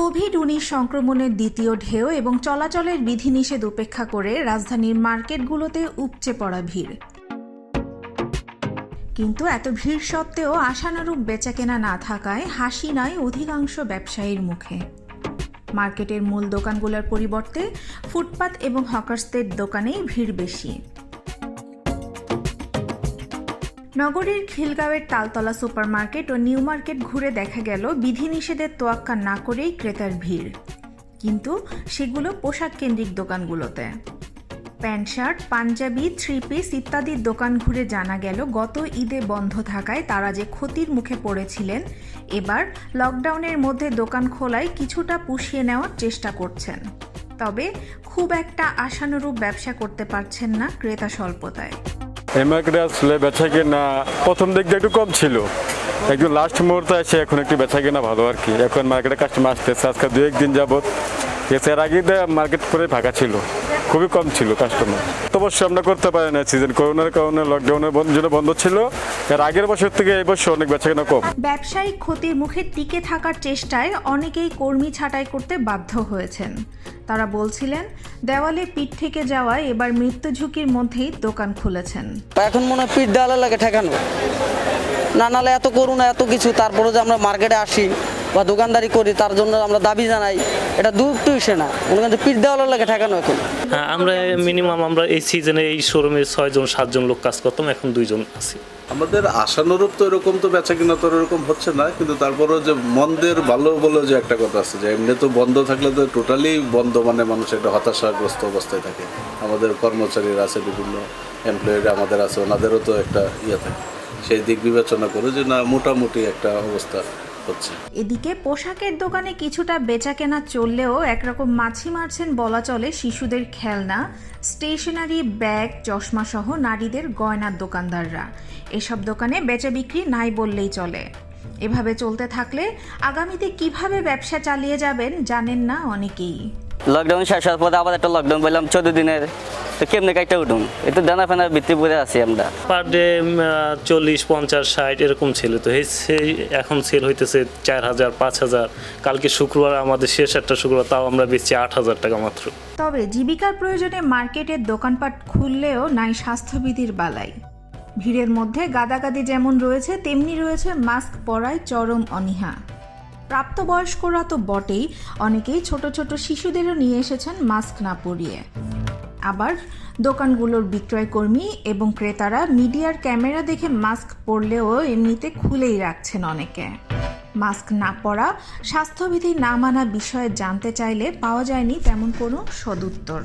Covid উনিশ সংক্রমণের দ্বিতীয় ঢেউ এবং চলাচলের বিধিনিষেধ উপেক্ষা করে রাজধানীর মার্কেটগুলোতে উপচে পড়া ভিড়। কিন্তু এত ভিড় সত্ত্বেও আশানুরূপ বেচাকেনা না থাকায় হাসি নয় অধিকাংশ ব্যবসায়ীর মুখে। মার্কেটের মূল দোকানগুলোর পরিবর্তে ফুটপাত এবং হকার্সদের দোকানেই ভিড় বেশি। নগরীর খিলগাঁওয়ের তালতলা সুপার মার্কেট ও নিউ মার্কেট ঘুরে দেখা গেল বিধিনিষেধের তোয়াক্কা না করেই ক্রেতার ভিড়। কিন্তু সেগুলো পোশাক কেন্দ্রিক দোকানগুলোতে। Pant shirt, panjabi, three piece ইত্যাদির দোকান ঘুরে জানা গেল গত ঈদে বন্ধ থাকায় তারা যে ক্ষতির মুখে পড়েছিলেন, এবার লকডাউনের মধ্যে দোকান খোলায় কিছুটা পুষিয়ে নেওয়ার চেষ্টা করছেন। তবে খুব একটা আশানুরূপ ব্যবসা করতে পারছেন না ক্রেতা স্বল্পতায়। এই মার্কেটে আসলে বেচা কেনা প্রথম দিক দিয়ে একটু কম ছিল। একটু লাস্ট মুহূর্তে এসে এখন একটু বেচা কেনা ভালো আর কি। এখন মার্কেটে কাস্টমার আসতেছে, আজকে দু একদিন যাবত এর আগে মার্কেট পুরোই ফাঁকা ছিল, খুবই কম ছিল কাস্টমার তো অবশ্যই আমরা করতে পারি না সিজন করোনার কারণে লকডাউনের জন্য বন্ধ ছিল। এর আগের বছর থেকে এই বছর অনেক বেচা কেনা কম। ব্যবসায়িক ক্ষতির মুখে টিকে থাকার চেষ্টায় অনেকেই কর্মী ছাঁটাই করতে বাধ্য হয়েছেন। তারা বলছিলেন দেওয়ালে পিঠ থেকে যাওয়ায় এবার মৃত্যু ঝুঁকির মধ্যেই দোকান খুলেছেন। এখন মনে হয় পিঠ দেওয়ালে লাগে ঠেকানো। না নালে এত করুণা, এত কিছু তারপরে যে আমরা মার্কেটে আসি বা দোকানদারি করি তার জন্য আমরা দাবি জানাই। এটা দূর টুইসে না। মনে করেন যে পিঠ দেওয়ালে লাগে ঠেকানো এখন। হ্যাঁ আমরা মিনিমাম আমরা এই সিজনে এই শোরুমে ছয়জন সাতজন লোক কাজ করতাম এখন দুইজন আছি। আমাদের আশানুরূপ তো এরকম তো বেচা কিনা তো এরকম হচ্ছে না কিন্তু তারপরেও যে মন্দের ভালো বলে যে একটা কথা আছে যে এমনি তো বন্ধ থাকলে তো টোটালি বন্ধ মানে মানুষ একটা হতাশাগ্রস্ত অবস্থায় থাকে। আমাদের কর্মচারীরা আছে বিভিন্ন এমপ্লয়িরা আমাদের আছে ওনাদেরও তো একটা ইয়ে থাকে। সেই দিক বিবেচনা করে যে না মোটামুটি একটা অবস্থা। হচ্ছে এদিকে পোশাকের দোকানে কিছুটা বেচা কেনা চললেও একরকম মাছি মারছেন বলা চলে শিশুদের খেলনা, স্টেশনারি ব্যাগ, চশমা সহ নারীদের গয়নার দোকানদাররা। এসব দোকানে বেচা বিক্রি নাই বললেই চলে। এভাবে চলতে থাকলে আগামীতে কীভাবে ব্যবসা চালিয়ে যাবেন জানেন না অনেকেই। লকডাউন শেষ হওয়ার পরে আবার একটা লকডাউন পেলাম চোদ্দ দিনের। তো কেমনে কাইটা উঠুন একটু দানা ফেনার ভিত্তি পরে আছি আমরা। পার ডে চল্লিশ পঞ্চাশ ষাট এরকম ছিল। তো এই সেই এখন সেল হইতেছে চার হাজার পাঁচ হাজার। কালকে শুক্রবার আমাদের শেষ একটা শুক্রবার তাও আমরা বেচছি আট হাজার টাকা মাত্র। তবে জীবিকার প্রয়োজনে মার্কেটের দোকানপাট খুললেও নাই স্বাস্থ্যবিধির বালাই। ভিড়ের মধ্যে গাদাগাদি যেমন রয়েছে তেমনি রয়েছে মাস্ক পরায় চরম অনীহা। প্রাপ্তবয়স্করা তো বটেই, অনেকেই ছোট ছোট শিশুদেরও নিয়ে এসেছেন মাস্ক না পরিয়ে। আবার দোকানগুলোর বিক্রয়কর্মী এবং ক্রেতারা মিডিয়ার ক্যামেরা দেখে মাস্ক পরলেও এমনিতে খুলেই রাখছেন অনেকে। মাস্ক না পরা, স্বাস্থ্যবিধি না মানা বিষয়ে জানতে চাইলে পাওয়া যায়নি তেমন কোনো সদুত্তর।